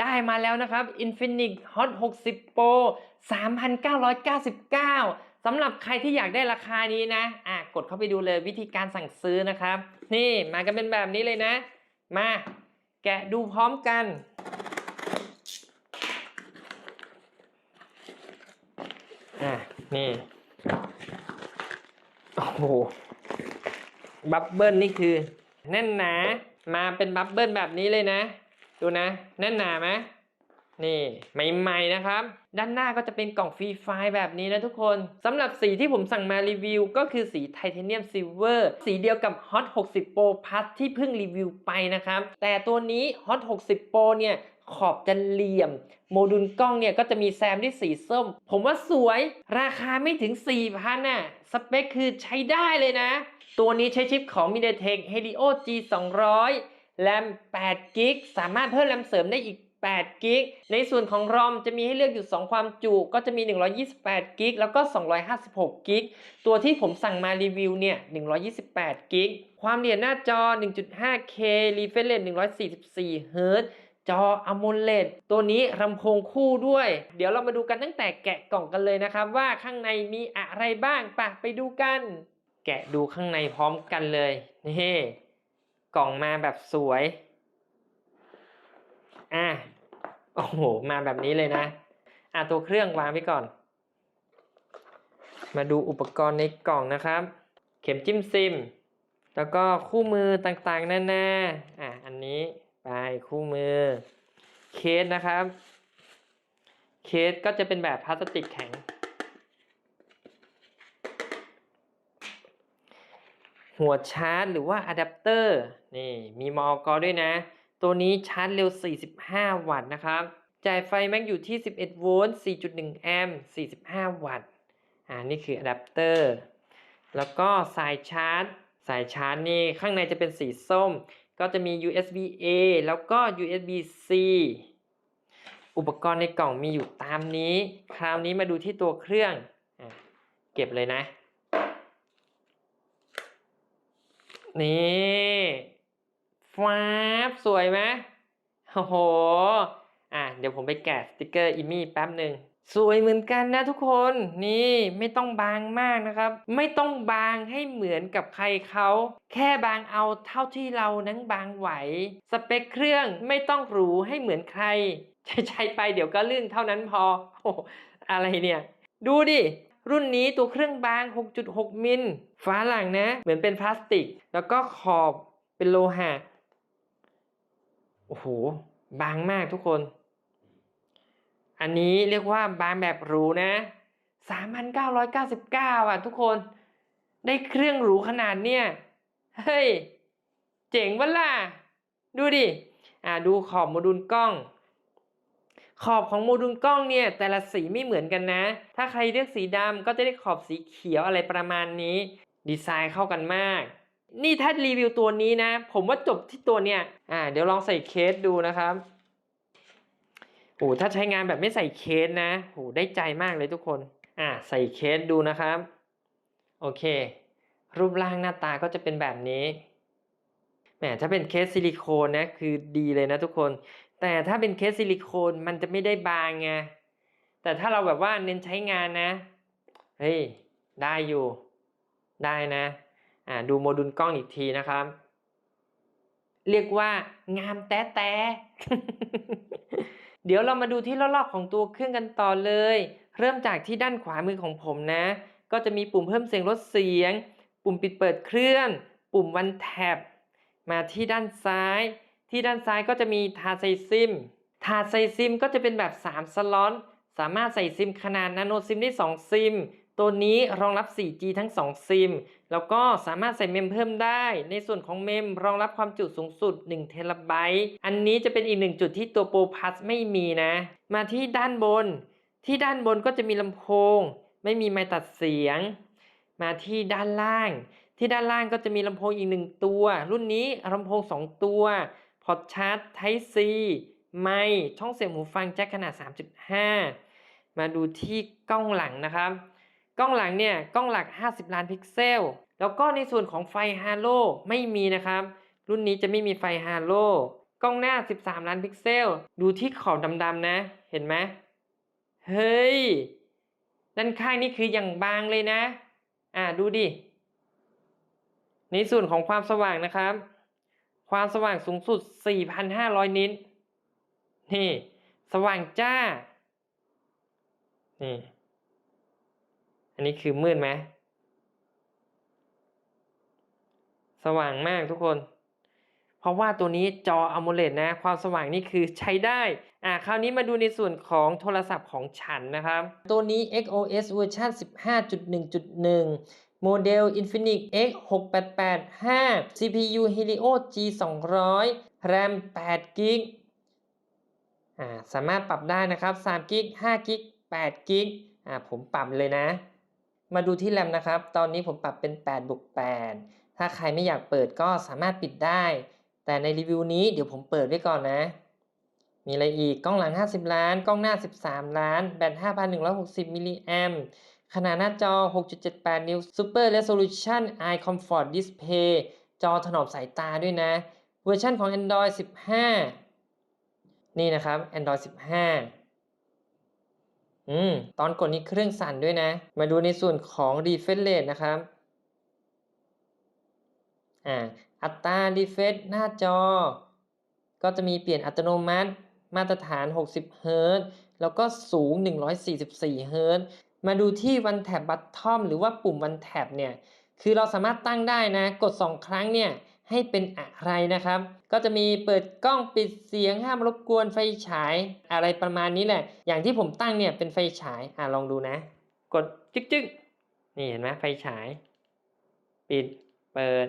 ได้มาแล้วนะครับ Infinix Hot 60 Pro 3,999สำหรับใครที่อยากได้ราคานี้นะ อะกดเข้าไปดูเลยวิธีการสั่งซื้อนะครับ นี่มากันเป็นแบบนี้เลยนะ มาแกะดูพร้อมกัน อะ นี่ โอ้โห บับเบิ้ลนี่คือ แน่นหนา มาเป็นบับเบิ้ลแบบนี้เลยนะ ดูนะแน่นหนาไหมนี่ใหม่ๆนะครับ ด้านหน้าก็จะเป็นกล่องฟรีไฟล์แบบนี้นะทุกคนสำหรับสีที่ผมสั่งมารีวิว ก็คือสีไทเทเนียมซิลเวอร์สีเดียวกับ Hot 60 Pro Plus ที่เพิ่งรีวิวไปนะครับ แต่ตัวนี้ Hot 60 Pro เนี่ยขอบจะเหลี่ยม โมดูลกล้องเนี่ยก็จะมีแซมที่สีส้ม ผมว่าสวยราคาไม่ถึง 4,000น่ะ สเปคคือใช้ได้เลยนะ ตัวนี้ใช้ชิปของ MediaTek Helio G 200 แรม8กิกสามารถเพิ่มแรมเสริมได้อีก8กิกในส่วนของ ROM จะมีให้เลือกอยู่ 2 ความจุ ก็จะมี 128กิกแล้วก็ 256กิกตัวที่ผมสั่งมารีวิวเนี่ย 128กิกความละเอียดหน้าจอ 1.5K refresh rate 144 Hz จอ AMOLED ตัวนี้ลำโพงคู่ด้วย เดี๋ยวเรามาดูกันตั้งแต่แกะกล่องกันเลยนะครับ ว่าข้างในมีอะไรบ้างปะไปดูกัน แกะดูข้างในพร้อมกันเลยนี่ กล่องมาแบบสวย อะ โอ้โห มาแบบนี้เลยนะ อะ ตัวเครื่องวางไว้ก่อน มาดูอุปกรณ์ในกล่องนะครับ เข็มจิ้มซิม แล้วก็คู่มือต่างๆนานาอะ อันนี้ไปคู่มือ เคสนะครับ เคสก็จะเป็นแบบพลาสติกแข็ง หัวชาร์จหรือว่าอะแดปเตอร์นี่มีมอกด้วยนะ ตัวนี้ชาร์จเร็ว 45 วัตต์นะครับ จ่ายไฟแม็กอยู่ที่ 11 โวลต์ 4.1 แอมป์ 45 วัตต์อ่านี่คืออะแดปเตอร์แล้วก็สายชาร์จ สายชาร์จนี่ข้างในจะเป็นสีส้ม ก็จะมี USB A แล้วก็ USB C อุปกรณ์ในกล่องมีอยู่ตามนี้ คราวนี้มาดูที่ตัวเครื่องอเก็บเลยนะ นี่ฟ้าบสวยไหมโอ้โห อะ เดี๋ยวผมไปแกะสติกเกอร์อิมี่แป๊บหนึ่งสวยเหมือนกันนะทุกคนนี่ไม่ต้องบางมากนะครับ ไม่ต้องบางให้เหมือนกับใครเขาแค่บางเอาเท่าที่เรานั้นบางไหว สเปคเครื่องไม่ต้องหรูให้เหมือนใคร ใช้ไปเดี๋ยวก็ลื่นเท่านั้นพอโอ้โหอะไรเนี่ย ดูดิ รุ่นนี้ตัวเครื่องบาง 6.6 มิลฟ้าหลังนะ เหมือนเป็นพลาสติก แล้วก็ขอบเป็นโลหะ โอ้โห บางมากทุกคน อันนี้เรียกว่าบางแบบหรูนะ 3,999 อะทุกคน ได้เครื่องหรูขนาดเนี้ย เฮ้ย เจ๋งวะล่ะ ดูดิ อ่าดูขอบโมดูลกล้อง ขอบของโมดูลกล้องเนี่ยแต่ละสีไม่เหมือนกันนะ ถ้าใครเลือกสีดำก็จะได้ขอบสีเขียวอะไรประมาณนี้ ดีไซน์เข้ากันมาก นี่ถ้ารีวิวตัวนี้นะ ผมว่าจบที่ตัวเนี่ยอ่าเดี๋ยวลองใส่เคสดูนะครับโอ้ถ้าใช้งานแบบไม่ใส่เคสนะโอ้ได้ใจมากเลยทุกคนอ่าใส่เคสดูนะครับ โอเค รูปร่างหน้าตาก็จะเป็นแบบนี้แหมถ้าเป็นเคสซิลิโคนนะคือดีเลยนะทุกคน แต่ถ้าเป็นเคสซิลิโคนมันจะไม่ได้บางไงแต่ถ้าเราแบบว่าเน้นใช้งานนะเฮ้ยได้อยู่ได้นะอ่าดูโมดูลกล้องอีกทีนะครับ เรียกว่างามแต้แตเดี๋ยวเรามาดูที่รอบๆของตัวเครื่องกันต่อเลย เริ่มจากที่ด้านขวามือของผมนะ ก็จะมีปุ่มเพิ่มเสียงลดเสียง ปุ่มปิดเปิดเครื่อง ปุ่มวันแท็บมาที่ด้านซ้าย ที่ด้านซ้ายก็จะมีถาดใส่ซิม ถาดใส่ซิมก็จะเป็นแบบ 3 สล็อต สามารถใส่ซิมขนาดนาโนซิมได้ 2 ซิม ตัวนี้รองรับ 4G ทั้ง 2 ซิม แล้วก็สามารถใส่เมมเพิ่มได้ ในส่วนของเมมรองรับความจุสูงสุด1เทราไบต์อันนี้จะเป็นอีกหนึ่งจุดที่ตัว Pro Plus ไม่มีนะ มาที่ด้านบน ที่ด้านบนก็จะมีลำโพง ไม่มีไมค์ตัดเสียง มาที่ด้านล่าง ที่ด้านล่างก็จะมีลำโพงอีกหนึ่งตัว รุ่นนี้ลำโพง 2 ตัว พอร์ตชาร์จ Type C ไมค์ช่องเสียบหูฟังแจ็คขนาด 3.5 มาดูที่กล้องหลังนะครับ กล้องหลังเนี่ยกล้องหลัก 50 ล้านพิกเซล แล้วก็ในส่วนของไฟฮาโลไม่มีนะครับ รุ่นนี้จะไม่มีไฟฮาโลกล้องหน้า 13 ล้านพิกเซล ดูที่ขอบดำๆนะ เห็นไหมเฮ้ย ด้านข้างนี่คืออย่างบางเลยนะ อ่าดูดิ ในส่วนของความสว่างนะครับ ความสว่างสูงสุด 4,500 นิตนี่ สว่างจ้า นี่ อันนี้คือมืดไหม สว่างมากทุกคน เพราะว่าตัวนี้จอ AMOLED นะ ความสว่างนี่คือใช้ได้ อ่าคราวนี้มาดูในส่วนของโทรศัพท์ของฉันนะครับ ตัวนี้ XOS เวอร์ชัน15.1.1 โมเดล Infinix X 6 8 8 5 CPU Helio G 200 RAM 8 g b าสามารถปรับได้นะครับ3 g b 5 g b 8 g b อ่าผมปรับเลยนะ มาดูที่แรมนะครับ ตอนนี้ผมปรับเป็น8บวก8ถ้าใครไม่อยากเปิดก็สามารถปิดได้ แต่ในรีวิวนี้เดี๋ยวผมเปิดไว้ก่อนนะ มีอะไรอีก กล้องหลัง 50 ล้าน กล้องหน้า 13 ล้าน แบต 5,160มิลลิแอมป์ ขนาดหน้าจอ 6.78 นิ้ว Super Resolution Eye Comfort Display จอถนอมสายตาด้วยนะ เวอร์ชันของ Android 15 นี่นะครับ Android 15 อืม ตอนกดนี้เครื่องสั่นด้วยนะ มาดูในส่วนของ refresh rate นะครับ อ่า อัตรา refresh หน้าจอ ก็จะมีเปลี่ยนอัตโนมัติ มาตรฐาน 60 เฮิรตซ์แล้วก็สูง 144 เฮิรตซ์ มาดูที่ one tap button หรือว่าปุ่ม one tap เนี่ย คือเราสามารถตั้งได้นะ กด 2 ครั้งเนี่ยให้เป็นอะไรนะครับ ก็จะมีเปิดกล้องปิดเสียงห้ามรบกวนไฟฉายอะไรประมาณนี้แหละ อย่างที่ผมตั้งเนี่ยเป็นไฟฉาย อ่าลองดูนะ กดจึ๊กจึ๊กนี่เห็นไหมไฟฉาย ปิด เปิด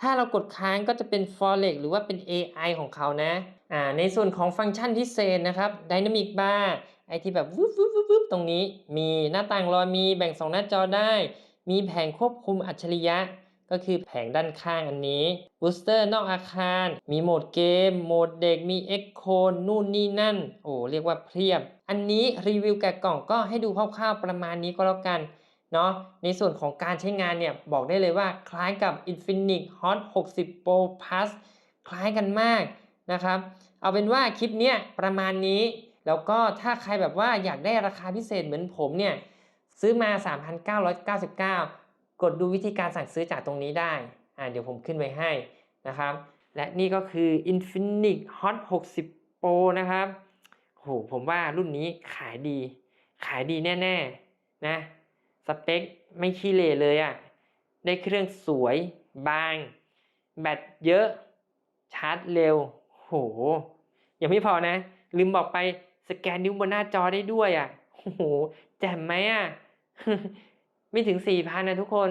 ถ้าเรากดค้างก็จะเป็น Forex หรือว่าเป็น AI ของเขานะ อ่า ในส่วนของฟังก์ชันพิเศษนะครับ Dynamic Bar อที่แบบวึบวึบวึบวึบตรงนี้มีหน้าต่างรอยมีแบ่งสองหน้าจอได้ มีแผงควบคุมอัจฉริยะ ก็คือแผงด้านข้างอันนี้บูสเตอร์นอกอาคาร มีโหมดเกม โหมดเด็กมี Echo นู่นนี่นั่น โอ้เรียกว่าเพียบ อันนี้รีวิวแกะกล่องก็ให้ดูคร่าวๆประมาณนี้ก็แล้วกันเนาะในส่วนของการใช้งานเนี่ยบอกได้เลยว่าคล้ายกับ Infinix Hot 60 Pro Plus คล้ายกันมากนะครับ เอาเป็นว่าคลิปเนี้ยประมาณนี้ แล้วก็ถ้าใครแบบว่าอยากได้ราคาพิเศษเหมือนผมเนี่ยซื้อมา 3,999 กดดูวิธีการสั่งซื้อจากตรงนี้ได้อ่าเดี๋ยวผมขึ้นไว้ให้นะครับ และนี่ก็คือ Infinix Hot 60 Pro นะครับโหผมว่ารุ่นนี้ขายดี ขายดีแน่ ๆ นะ สเปคไม่ขี้เหร่เลยอะ่ะ ได้เครื่องสวย บาง แบตเยอะ ชาร์จเร็ว โห ยังไม่พอนะ ลืมบอกไป สแกนนิ้วบนหน้าจอได้ด้วยอะ่ะโอ้โหแจ่มไหมอะ ไม่ถึงสี่พันนะทุกคน